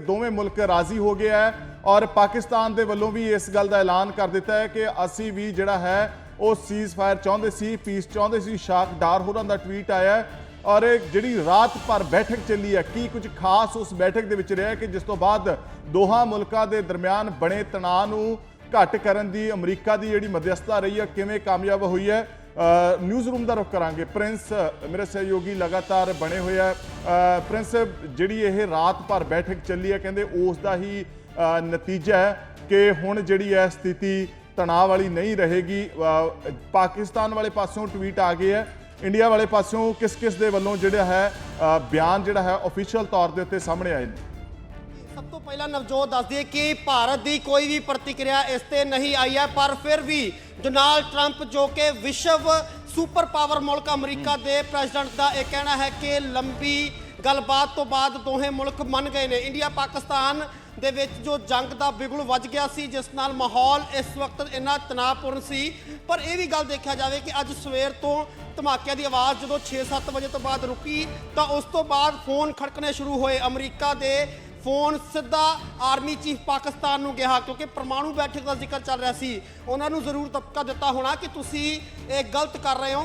ਦੋਵੇਂ ਮੁਲਕ ਰਾਜ਼ੀ ਹੋ ਗਿਆ ਹੈ ਔਰ ਪਾਕਿਸਤਾਨ ਦੇ ਵੱਲੋਂ ਵੀ ਇਸ ਗੱਲ ਦਾ ਐਲਾਨ ਕਰ ਦਿੱਤਾ ਹੈ ਕਿ ਅਸੀਂ ਵੀ ਜਿਹੜਾ ਹੈ ਉਹ ਸੀਜ਼ ਫਾਇਰ ਚਾਹੁੰਦੇ ਸੀ ਪੀਸ ਚਾਹੁੰਦੇ ਸੀ। ਸ਼ਾਕ ਡਾਰ ਹੋਰਾਂ ਦਾ ਟਵੀਟ ਆਇਆ ਔਰ ਜਿਹੜੀ ਰਾਤ ਭਰ ਬੈਠਕ ਚੱਲੀ ਹੈ, ਕੀ ਕੁਝ ਖਾਸ ਉਸ ਬੈਠਕ ਦੇ ਵਿੱਚ ਰਿਹਾ ਕਿ ਜਿਸ ਤੋਂ ਬਾਅਦ ਦੋਹਾਂ ਮੁਲਕਾਂ ਦੇ ਦਰਮਿਆਨ ਬਣੇ ਤਣਾਅ ਨੂੰ ਘੱਟ ਕਰਨ ਦੀ ਅਮਰੀਕਾ ਦੀ ਜਿਹੜੀ ਮਧਿਅਸਥਤਾ ਰਹੀ ਹੈ, ਕਿਵੇਂ ਕਾਮਯਾਬ ਹੋਈ ਹੈ ਨਿਊਜ਼ ਰੂਮ ਦਾ ਰੁਖ ਕਰਾਂਗੇ। ਪ੍ਰਿੰਸ ਮੇਰੇ ਸਹਿਯੋਗੀ ਲਗਾਤਾਰ ਬਣੇ ਹੋਏ ਆ। ਪ੍ਰਿੰਸ ਜਿਹੜੀ ਇਹ ਰਾਤ ਭਰ ਬੈਠਕ ਚੱਲੀ ਹੈ ਕਹਿੰਦੇ ਉਸ ਦਾ ਹੀ ਨਤੀਜਾ ਹੈ ਕਿ ਹੁਣ ਜਿਹੜੀ ਹੈ ਸਥਿਤੀ ਤਣਾਅ ਵਾਲੀ ਨਹੀਂ ਰਹੇਗੀ। ਪਾਕਿਸਤਾਨ ਵਾਲੇ ਪਾਸਿਓਂ ਟਵੀਟ ਆ ਗਏ ਹੈ ਇੰਡੀਆ ਵਾਲੇ ਪਾਸਿਓਂ ਕਿਸ ਕਿਸ ਦੇ ਵੱਲੋਂ ਜਿਹੜਾ ਹੈ ਬਿਆਨ ਜਿਹੜਾ ਹੈ ਅਫੀਸ਼ੀਅਲ ਤੌਰ ਦੇ ਉੱਤੇ ਸਾਹਮਣੇ ਆਏ ਨੇ। ਸਭ ਤੋਂ ਪਹਿਲਾਂ ਨਵਜੋਤ ਦੱਸਦੀ ਦਈਏ ਕਿ ਭਾਰਤ ਦੀ ਕੋਈ ਵੀ ਪ੍ਰਤੀਕਿਰਿਆ ਇਸ ਤੇ ਨਹੀਂ ਆਈ ਹੈ, ਪਰ ਫਿਰ ਵੀ ਡੋਨਾਲਡ ਟਰੰਪ ਜੋ ਕਿ ਵਿਸ਼ਵ ਸੁਪਰ ਪਾਵਰ ਮੁਲਕ ਅਮਰੀਕਾ ਦੇ ਪ੍ਰੈਜ਼ੀਡੈਂਟ ਦਾ ਇਹ ਕਹਿਣਾ ਹੈ ਕਿ ਲੰਬੀ ਗੱਲਬਾਤ ਤੋਂ ਬਾਅਦ ਦੋਹੇ ਮੁਲਕ ਮੰਨ ਗਏ ਨੇ। ਇੰਡੀਆ, ਪਾਕਿਸਤਾਨ ਦੇ ਵਿੱਚ ਜੋ ਜੰਗ ਦਾ ਬਿਗੁਲ ਵੱਜ ਗਿਆ ਸੀ, ਜਿਸ ਨਾਲ ਮਾਹੌਲ ਇਸ ਵਕਤ ਇੰਨਾ ਤਣਾਅਪੂਰਨ ਸੀ। ਪਰ ਇਹ ਵੀ ਗੱਲ ਦੇਖਿਆ ਜਾਵੇ ਕਿ ਅੱਜ ਸਵੇਰ ਤੋਂ ਧਮਾਕਿਆਂ ਦੀ ਆਵਾਜ਼ ਜਦੋਂ 6-7 ਵਜੇ ਤੋਂ ਬਾਅਦ ਰੁਕੀ ਤਾਂ ਉਸ ਤੋਂ ਬਾਅਦ ਫੋਨ ਖੜਕਣੇ ਸ਼ੁਰੂ ਹੋਏ। ਅਮਰੀਕਾ ਦੇ ਫੋਨ ਸਿੱਧਾ ਆਰਮੀ ਚੀਫ ਪਾਕਿਸਤਾਨ ਨੂੰ ਗਿਆ, ਕਿਉਂਕਿ ਪਰਮਾਣੂ ਬੈਠਕ ਦਾ ਜ਼ਿਕਰ ਚੱਲ ਰਿਹਾ ਸੀ। ਉਹਨਾਂ ਨੂੰ ਜ਼ਰੂਰ ਤਬਕਾ ਦਿੱਤਾ ਹੋਣਾ ਕਿ ਤੁਸੀਂ ਇਹ ਗਲਤ ਕਰ ਰਹੇ ਹੋ